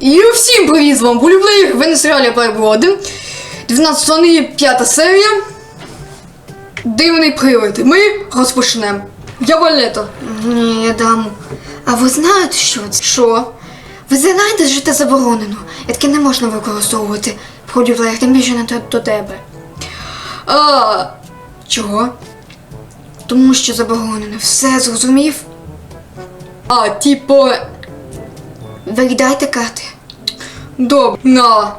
І всім привіт з вами Булюблеєр, ви на серіалі Переводи. 12 сезоні, 5 серія. Дивний привид. Ми розпочнемо. Я Валета. Ні, я дам. А ви знаєте, що це? Що? Ви знаєте, що це заборонено. І таке не можна використовувати в холівлеях, тим більше не до, до тебе. А, чого? Тому що заборонено. Все зрозумів? А, типу, Ви віддайте карти. добре. На.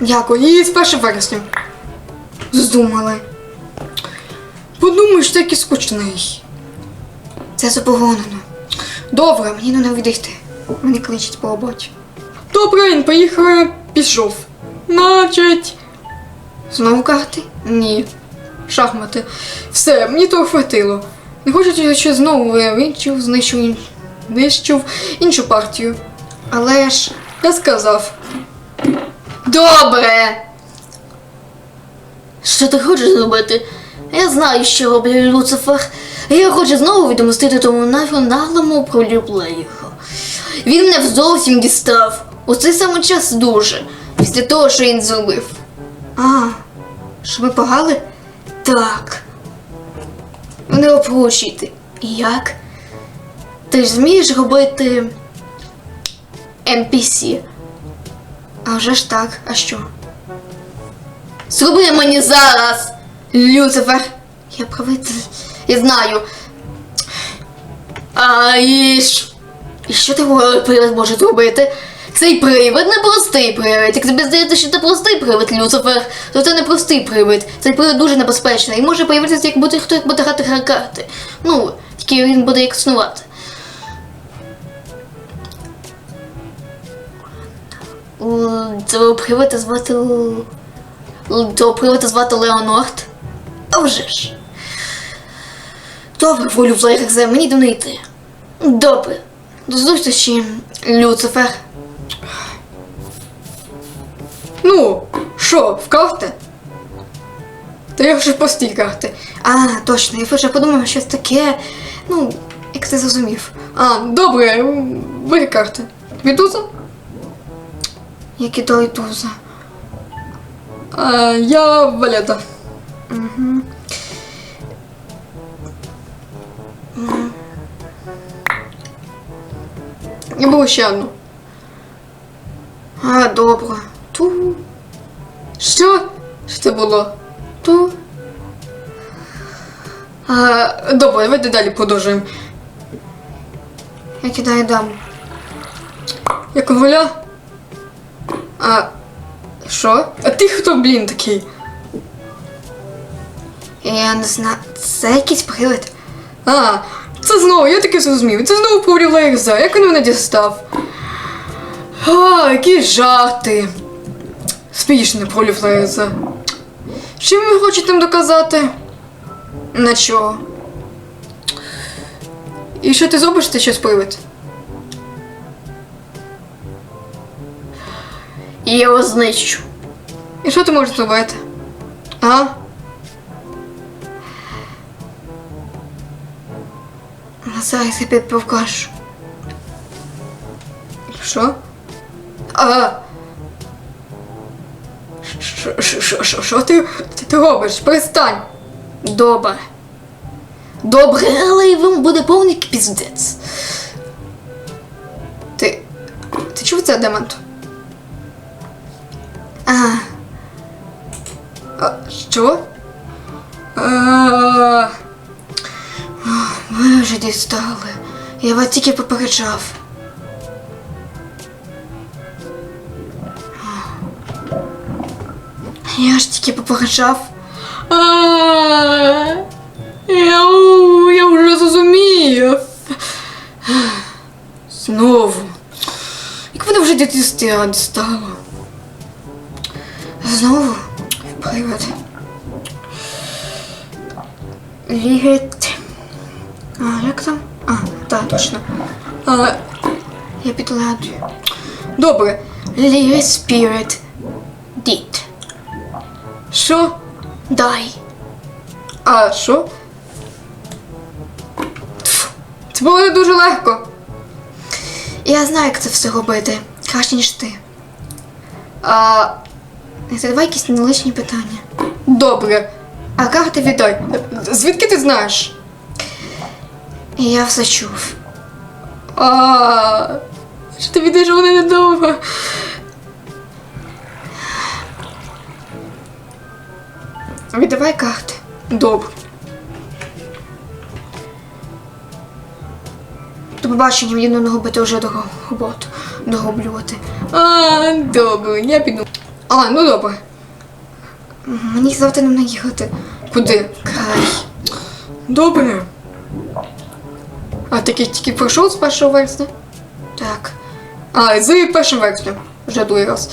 Дякую. І з 1 вересня. Здумали. Подумаєш, ти який скучний. Це заборонено. Добре. Мені не відійти. Мене кличуть по роботі. Добре, він поїхав, пішов. Значить. Знову карти? Ні. Шахмати. Все, мені того хватило. Не хочу я ще знову винчив, знищив, знищив іншу партію. Але ж. Я сказав. Добре! Що ти хочеш зробити? Я знаю, що роблю Люцифер. Я хочу знову відомстити тому наглому пролюблею. Він мене зовсім дістав. У цей самий час дуже. Після того, що він зробив. А, що ми погали? Так. Не опручуйте. Як? Ти ж змієш робити NPC? А вже ж так, а що? Зроби мені зараз, Люцифер. Я правитель. Я знаю. А і ж. І що ти привид може зробити? Цей привид не простий привид. Як тобі здається, що це простий привид, Люцифер, то це не простий привид. Цей привид дуже небезпечний і може появитися, як буде хтось буде грати гра- карти. Ну, тільки він буде як снувати. Цього привида звати. Цього привида звати Леонорд. А вже ж. Добре, волю в лайках за мені до не йти. Добре. До зустрічі, Люцифер. Ну, що, в карти? Та я вже прості карти. А, точно, я вже подумав щось таке. Ну, як ти зрозумів. А, добре, бери карти. Відуза? Як і той туза. А, я Валета. Я беру ще одну. А, добре. Ту. Що? Що це було? Ту. А, добре, давайте далі продовжуємо. Я кидаю дам. Я короля? А. Що? А ти хто, блін, такий? Я не знаю. Це якийсь привид. А, це знову, я таки зрозумів. Це знову проблема Лекса. Як він мене дістав? А, які жарти. Смішне про Лекса. Що ви хочете доказати? На чого? І що ти зробиш, ти щось привид? І я його знищу. І що ти можеш зробити? А? Зараз я піде покажу. Що? А. Що ти, ти, ти робиш? Перестань. Добре. Добре, але і вам буде повний піздець. Ти. Ти чув це, Демонт? Що? А, ви вже дістали. Я вас тільки попереджав. Я ж тільки попереджав. я, я вже зрозумів. Знову. Як вони вже дитинстві? Знову привид. Лігет. А, як там? А, так, точно. А, Я підгадую. добре. Лігет Spirit Did. Що? Die. А що? Це було не дуже легко. Я знаю, як це все робити. Краще, ніж ти. А. Не задавай якісь нелишні питання. Добре. А карти віддай. Звідки ти знаєш? Я все чув. А, що ти віддаєш вони недовго. Віддавай карти. Добре. До побачення мені не губити вже до роботу. Дороблювати. А, добре, я піду. А, ну добре. Мені завтра не їхати. Куди? Край. Добре. А такий тільки пройшов з першого вересня? Так. А, з першим вереснем. Вже другий раз.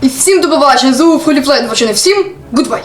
І всім до побачення, з Фоліплей, не всім, гудбай.